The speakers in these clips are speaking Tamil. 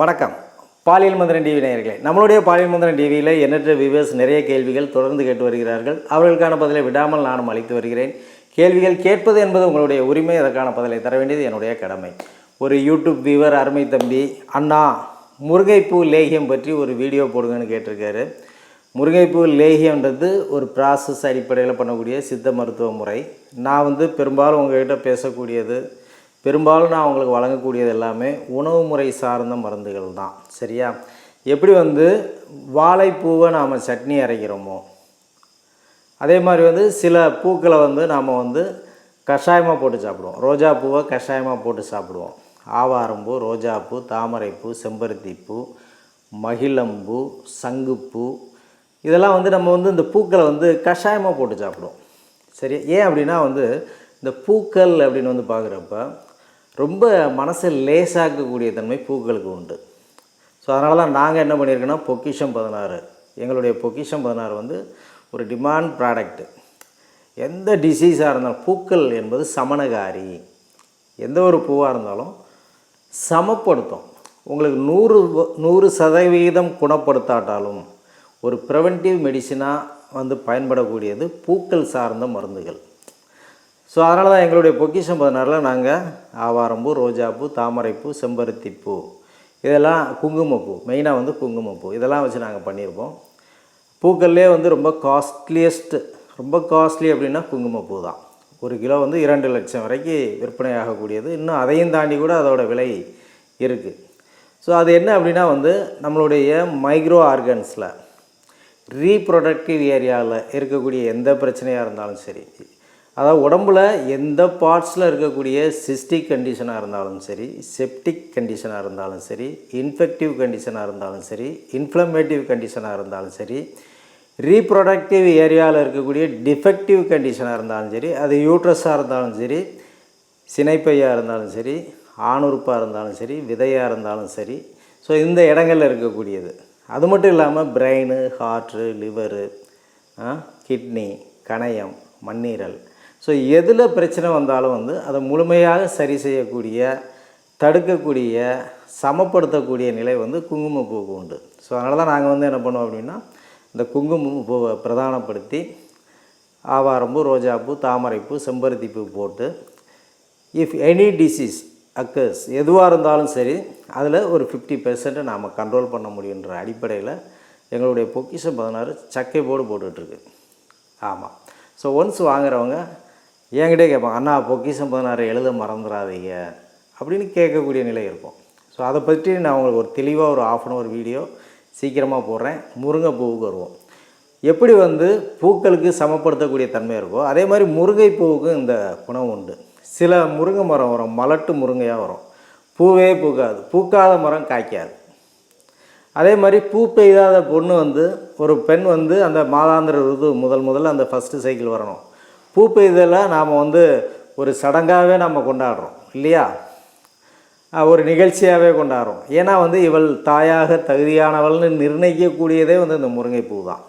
வணக்கம். பாலியல் மந்திரன் டிவி நேயர்களே நம்மளுடைய பாலியல் மந்திரன் டிவியில் எண்ணற்ற வியூவர்ஸ் நிறைய கேள்விகள் தொடர்ந்து கேட்டு வருகிறார்கள். அவர்களுக்கான பதிலை விடாமல் நானும் அளித்து வருகிறேன். கேள்விகள் கேட்பது என்பது உங்களுடைய உரிமை அதற்கான பதிலை தர வேண்டியது என்னுடைய கடமை. ஒரு யூடியூப் வியூவர் அருமை தம்பி அண்ணா முருங்கைப்பூ லேகியம் பற்றி ஒரு வீடியோ போடுங்கன்னு கேட்டிருக்காரு. முருங்கைப்பூ லேகியன்றது ஒரு ப்ராசஸ் அடிப்படையில் பண்ணக்கூடிய சித்த மருத்துவ முறை. நான் வந்து பெரும்பாலும் உங்கள்கிட்ட பேசக்கூடியது பெரும்பாலும் நான் அவங்களுக்கு வழங்கக்கூடியது எல்லாமே உணவு முறை சார்ந்த மருந்துகள் தான். சரியா? எப்படி வந்து வாழைப்பூவை நாம் சட்னி அரைக்கிறோமோ அதே மாதிரி வந்து சில பூக்களை வந்து நாம் வந்து கஷாயமாக போட்டு சாப்பிடுவோம். ரோஜா பூவை கஷாயமாக போட்டு சாப்பிடுவோம். ஆவாரம்பூ ரோஜாப்பூ தாமரைப்பூ செம்பருத்திப்பூ மகிழம்பூ சங்குப்பூ இதெல்லாம் வந்து நம்ம வந்து இந்த பூக்களை வந்து கஷாயமாக போட்டு சாப்பிடுவோம். சரி ஏன் அப்படின்னா வந்து இந்த பூக்கள் அப்படின்னு வந்து பார்க்குறப்ப ரொம்ப மனசை லேசாக்கக்கூடிய தன்மை பூக்களுக்கு உண்டு. ஸோ அதனால தான் நாங்கள் என்ன பண்ணியிருக்கோன்னா பொக்கிஷம் பதினாறு. எங்களுடைய பொக்கிஷம் பதினாறு வந்து ஒரு டிமாண்ட் ப்ராடக்ட்டு எந்த டிசீஸாக இருந்தாலும் பூக்கள் என்பது சமணகாரி. எந்த ஒரு பூவாக இருந்தாலும் சமப்படுத்தும். உங்களுக்கு நூறு நூறு சதவீதம் குணப்படுத்தாட்டாலும் ஒரு ப்ரிவென்டிவ் மெடிசினாக வந்து பயன்படக்கூடியது பூக்கள் சார்ந்த மருந்துகள். ஸோ அதனால தான் எங்களுடைய பொக்கிஷம் பதினாறில் நாங்கள் ஆவாரம்பூ ரோஜாப்பூ தாமரைப்பூ செம்பருத்திப்பூ. இதெல்லாம் குங்குமப்பூ மெயினாக வந்து குங்குமப்பூ. இதெல்லாம் வச்சு நாங்கள் பண்ணியிருப்போம். பூக்கள்லே வந்து ரொம்ப காஸ்ட்லியஸ்ட்டு ரொம்ப காஸ்ட்லி அப்படின்னா குங்குமப்பூ தான். ஒரு கிலோ வந்து இரண்டு லட்சம் வரைக்கும் விற்பனை ஆகக்கூடியது. இன்னும் அதையும் தாண்டி கூட அதோட விலை இருக்குது ஸோ அது என்ன அப்படின்னா வந்து நம்மளுடைய மைக்ரோ ஆர்கன்ஸில் ரீப்ரொடக்டிவ் ஏரியாவில் இருக்கக்கூடிய எந்த பிரச்சனையாக இருந்தாலும் சரி அதாவது உடம்புல எந்த பார்ட்ஸில் இருக்கக்கூடிய சிஸ்டிக் கண்டிஷனாக இருந்தாலும் சரி செப்டிக் கண்டிஷனாக இருந்தாலும் சரி இன்ஃபெக்டிவ் கண்டிஷனாக இருந்தாலும் சரி இன்ஃப்ளமேட்டிவ் கண்டிஷனாக இருந்தாலும் சரி ரீப்ரொடக்டிவ் ஏரியாவில் இருக்கக்கூடிய டிஃபெக்டிவ் கண்டிஷனாக இருந்தாலும் சரி அது யூட்ரஸாக இருந்தாலும் சரி சினைப்பையாக இருந்தாலும் சரி ஆணுறுப்பாக இருந்தாலும் சரி விதையாக இருந்தாலும் சரி. ஸோ இந்த இடங்களில் இருக்கக்கூடியது. அது மட்டும் இல்லாமல் பிரெயின் ஹார்ட்டு லிவரு கிட்னி கணையம் மண்ணீரல் ஸோ எதில் பிரச்சனை வந்தாலும் வந்து அதை முழுமையாக சரி செய்யக்கூடிய தடுக்கக்கூடிய சமப்படுத்தக்கூடிய நிலை வந்து குங்குமப்பூவுக்கு உண்டு. ஸோ அதனால தான் நாங்கள் வந்து என்ன பண்ணுவோம் அப்படின்னா இந்த குங்குமப்பூவை பிரதானப்படுத்தி ஆவாரம்பூ ரோஜாப்பூ தாமரைப்பூ செம்பருத்திப்பூ போட்டு இஃப் எனி டிசீஸ் அக்கர்ஸ் எதுவாக இருந்தாலும் சரி அதில் ஒரு ஃபிஃப்டி பெர்சன்ட்டை நாம் கண்ட்ரோல் பண்ண முடியுன்ற அடிப்படையில் எங்களுடைய பொக்கிஷம் பதினாறு சக்கை போர்டு போட்டுட்ருக்கு ஆமாம் ஸோ ஒன்ஸ் வாங்குறவங்க என்கிட்டே கேட்பாங்க அண்ணா பொக்கிஷம் பதினாறு எழுத மறந்துடாதீங்க அப்படின்னு கேட்கக்கூடிய நிலை இருக்கும். ஸோ அதை பற்றி நான் உங்களுக்கு ஒரு தெளிவாக ஒரு ஆஃப் அன் ஹவர் வீடியோ சீக்கிரமாக போடுறேன். முருங்கைப்பூவுக்கு வருவோம். எப்படி வந்து பூக்களுக்கு சமப்படுத்தக்கூடிய தன்மை இருக்கோ அதே மாதிரி முருங்கை பூவுக்கும் இந்த குணம் உண்டு. சில முருங்கை மரம் வரும் மலட்டு முருங்கையாக வரும். பூவே பூக்காது பூக்காத மரம் காய்க்காது. அதே மாதிரி பூ பெய்யாத பொண்ணு வந்து ஒரு பெண் வந்து அந்த மாதாந்திர ருது முதல் முதல்ல அந்த ஃபஸ்ட்டு சைக்கிள் வரணும். பூ பெய்தலாம் நாம் வந்து ஒரு சடங்காகவே நம்ம கொண்டாடுறோம் இல்லையா? ஒரு நிகழ்ச்சியாகவே கொண்டாடுறோம். ஏன்னா வந்து இவள் தாயாக தகுதியானவள்னு நிர்ணயிக்கக்கூடியதே வந்து இந்த முருங்கைப்பூ தான்.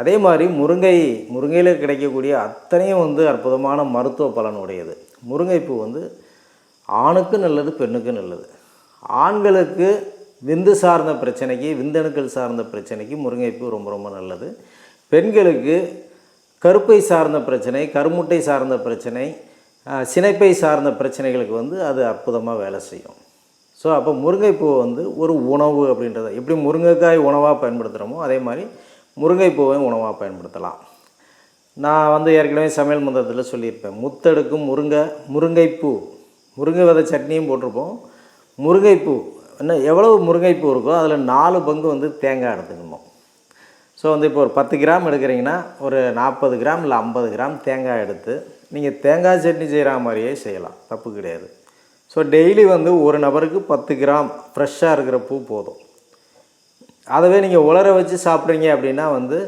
அதே மாதிரி முருங்கை முருங்கையில் கிடைக்கக்கூடிய அத்தனையும் வந்து அற்புதமான மருத்துவ பலனுடையது முருங்கைப்பூ வந்து ஆணுக்கும் நல்லது பெண்ணுக்கும் நல்லது. ஆண்களுக்கு விந்து சார்ந்த பிரச்சனைக்கு விந்தணுக்கள் சார்ந்த பிரச்சனைக்கு முருங்கைப்பூ ரொம்ப ரொம்ப நல்லது. பெண்களுக்கு கருப்பை சார்ந்த பிரச்சனை கருமுட்டை சார்ந்த பிரச்சனை சினைப்பை சார்ந்த பிரச்சனைகளுக்கு வந்து அது அற்புதமாக வேலை செய்யும். ஸோ அப்போ முருங்கைப்பூ வந்து ஒரு உணவு அப்படின்றத எப்படி முருங்கைக்காய் உணவாக பயன்படுத்துகிறோமோ அதே மாதிரி முருங்கைப்பூவையும் உணவாக பயன்படுத்தலாம். நான் வந்து ஏற்கனவே சமையல் மந்திரத்தில் சொல்லியிருப்பேன் முத்தெடுக்கும் முருங்கை முருங்கைப்பூ முருங்கை விதை சட்னியும் போட்டிருப்போம். முருங்கைப்பூ என்ன எவ்வளவு முருங்கைப்பூ இருக்கோ அதில் நாலு பங்கு வந்து தேங்காய் எடுத்துக்கணும். ஸோ வந்து இப்போ ஒரு பத்து கிராம் எடுக்கிறீங்கன்னா ஒரு நாற்பது கிராம் இல்லை ஐம்பது கிராம் தேங்காய் எடுத்து நீங்கள் தேங்காய் சட்னி செய்கிற மாதிரியே செய்யலாம். தப்பு கிடையாது. ஸோ டெய்லி வந்து ஒரு நபருக்கு பத்து கிராம் ஃப்ரெஷ்ஷாக இருக்கிற பூ போதும். அதவே நீங்கள் உலர வச்சு சாப்பிட்றீங்க அப்படின்னா வந்து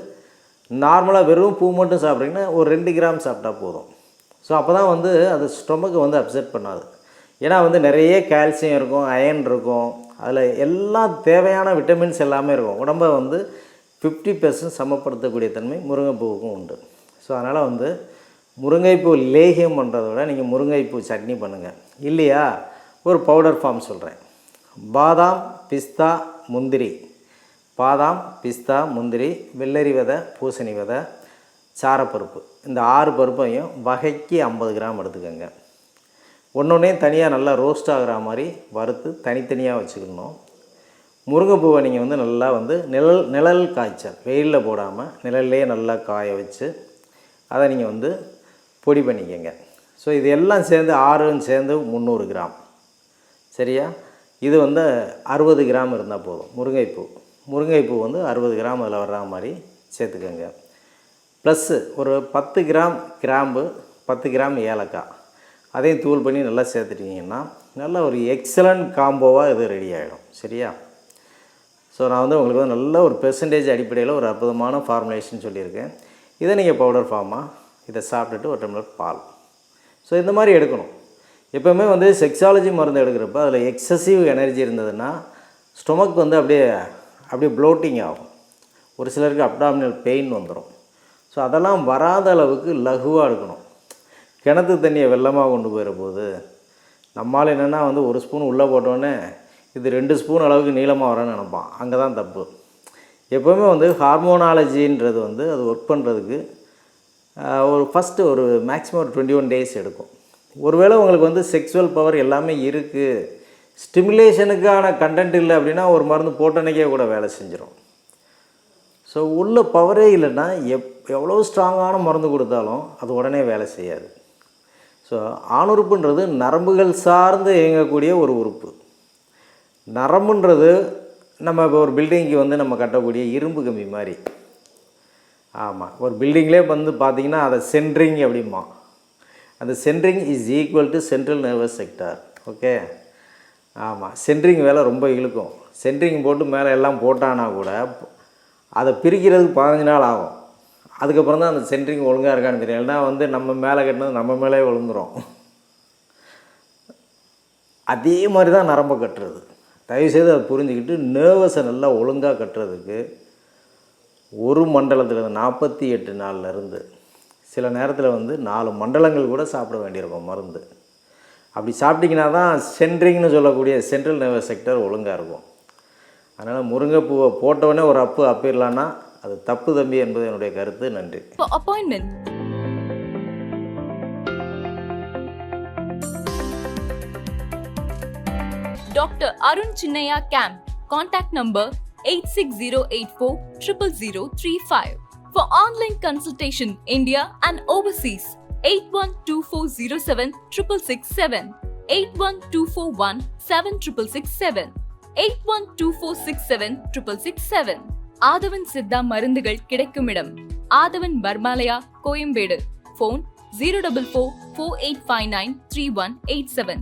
நார்மலாக வெறும் பூ மட்டும் சாப்பிட்றீங்கன்னா ஒரு ரெண்டு கிராம் சாப்பிட்டா போதும். ஸோ அப்போ தான் வந்து அது ஸ்டொமக்கு வந்து அப்செட் பண்ணாது. ஏன்னா வந்து நிறைய கால்சியம் இருக்கும் அயன் இருக்கும். அதில் எல்லாம் தேவையான விட்டமின்ஸ் எல்லாமே இருக்கும். உடம்பை வந்து ஃபிஃப்டி பெர்சன்ட் சமப்படுத்தக்கூடிய தன்மை முருங்கைப்பூவுக்கும் உண்டு. ஸோ அதனால் வந்து முருங்கைப்பூ லேகியம் பண்ணுறத விட நீங்கள் முருங்கைப்பூ சட்னி பண்ணுங்கள் இல்லையா? ஒரு பவுடர் ஃபார்ம் சொல்கிறேன் பாதாம் பிஸ்தா முந்திரி. பாதாம் பிஸ்தா முந்திரி வெள்ளரி விதை பூசணி விதை சாரப்பருப்பு. இந்த ஆறு பருப்பையும் வகைக்கு ஐம்பது கிராம் எடுத்துக்கோங்க. ஒன்று ஒன்றையும் தனியாக நல்லா ரோஸ்ட் ஆகிற மாதிரி வறுத்து தனித்தனியாக வச்சுக்கணும். முருங்கைப்பூவை நீங்கள் வந்து நல்லா வந்து நிழல் நிழல் காய்ச்சல். வெயிலில் போடாமல் நிழல்லையே நல்லா காய வச்சு அதை நீங்கள் வந்து பொடி பண்ணிக்கோங்க. ஸோ இது எல்லாம் சேர்ந்து ஆறும் சேர்ந்து முந்நூறு கிராம். சரியா? இது வந்து அறுபது கிராம் இருந்தால் போதும். முருங்கைப்பூ. முருங்கைப்பூ வந்து அறுபது கிராம் அதில் வர்ற மாதிரி சேர்த்துக்கோங்க. ப்ளஸ்ஸு ஒரு பத்து கிராம் கிராம்பு பத்து கிராம் ஏலக்காய். அதையும் தூள் பண்ணி நல்லா சேர்த்துட்டிங்கன்னா நல்ல ஒரு எக்ஸலண்ட் காம்போவாக இது ரெடி ஆகிடும் சரியா? ஸோ நான் வந்து உங்களுக்கு வந்து நல்ல ஒரு பெர்சன்டேஜ் அடிப்படையில் ஒரு அற்புதமான ஃபார்முலேஷன் சொல்லியிருக்கேன். இதை நீங்கள் பவுடர் ஃபார்மாக இதை சாப்பிட்டுட்டு ஒரு டம்ளர் பால். ஸோ இந்த மாதிரி எடுக்கணும். எப்போவுமே வந்து செக்ஸாலஜி மருந்து எடுக்கிறப்ப அதில் எக்ஸசிவ் எனர்ஜி இருந்ததுன்னா ஸ்டொமக் வந்து அப்படியே அப்படியே ப்ளோட்டிங் ஆகும். ஒரு சிலருக்கு அப்டாமினல் பெயின் வந்துடும் ஸோ அதெல்லாம் வராத அளவுக்கு லகுவாக எடுக்கணும். கிணத்து தண்ணியை வெள்ளமாக கொண்டு போயிட போது நம்மால் என்னென்னா வந்து ஒரு ஸ்பூன் உள்ளே போட்டோன்னே இது ரெண்டு ஸ்பூன் அளவுக்கு நீளமாக வரேன்னு நினைப்பான். அங்கே தான் தப்பு. எப்போவுமே வந்து ஹார்மோனாலஜின்றது வந்து அது ஒர்க் பண்ணுறதுக்கு ஒரு ஃபஸ்ட்டு ஒரு மேக்ஸிமம் ஒரு டுவெண்ட்டி ஒன் டேஸ் எடுக்கும். ஒருவேளை உங்களுக்கு வந்து செக்ஸுவல் பவர் எல்லாமே இருக்குது ஸ்டிமுலேஷனுக்கான கண்டென்ட் இல்லை அப்படின்னா ஒரு மருந்து போட்டனைக்கே கூட வேலை செஞ்சிடும் ஸோ உள்ள பவரே இல்லைன்னா எப் எவ்வளோ ஸ்ட்ராங்கான மருந்து கொடுத்தாலும் அது உடனே வேலை செய்யாது. ஸோ ஆணுறுப்புன்றது நரம்புகள் சார்ந்து இயங்கக்கூடிய ஒரு உறுப்பு. நரம்புன்றது நம்ம இப்போ ஒரு பில்டிங்க்கு வந்து நம்ம கட்டக்கூடிய இரும்பு கம்பி மாதிரி. ஆமாம் ஒரு பில்டிங்லேயே வந்து பார்த்திங்கன்னா அதை சென்ட்ரிங் அப்படிமா அந்த centring is equal to central nervous sector okay ஆமாம் சென்ட்ரிங் வேலை ரொம்ப இழுக்கும். சென்ட்ரிங் போட்டு மேலே எல்லாம் போட்டானா கூட அதை பிரிக்கிறதுக்கு பதினஞ்சு நாள் ஆகும். அதுக்கப்புறம் தான் அந்த சென்ட்ரிங் ஒழுங்காக இருக்கான்னு தெரியும். ஏன்னா வந்து நம்ம மேலே கட்டினது நம்ம மேலே விழுந்துரும். அதே மாதிரி தான் நரம்பை கட்டுறது. தயவுசெய்து அதை புரிஞ்சுக்கிட்டு நேர்வஸை நல்லா ஒழுங்காக கட்டுறதுக்கு ஒரு மண்டலத்தில் நாற்பத்தி எட்டு நாள்லேருந்து சில நேரத்தில் வந்து நாலு மண்டலங்கள் கூட சாப்பிட வேண்டியிருக்கும் மருந்து. அப்படி சாப்பிட்டிங்கன்னா தான் சென்ட்ரிங்னு சொல்லக்கூடிய சென்ட்ரல் நர்வஸ் செக்டர் ஒழுங்காக இருக்கும். அதனால் முருங்கைப்பூவை போட்டவொடனே ஒரு அப்பு அப்பிடலான்னா அது தப்பு தம்பி என்பது என்னுடைய கருத்து. நன்றி. Dr. Arun Chinnaya Camp. Contact number 86084 00035. For online consultation, India and overseas, 812407 667, 81241 7667, 812467 667. ஆதவன் சித்தா மருந்துகள் கிடைக்கும் இடம் Aadhavan Pharmalaya Koyambedu phone zero double four four eight five nine three one eight seven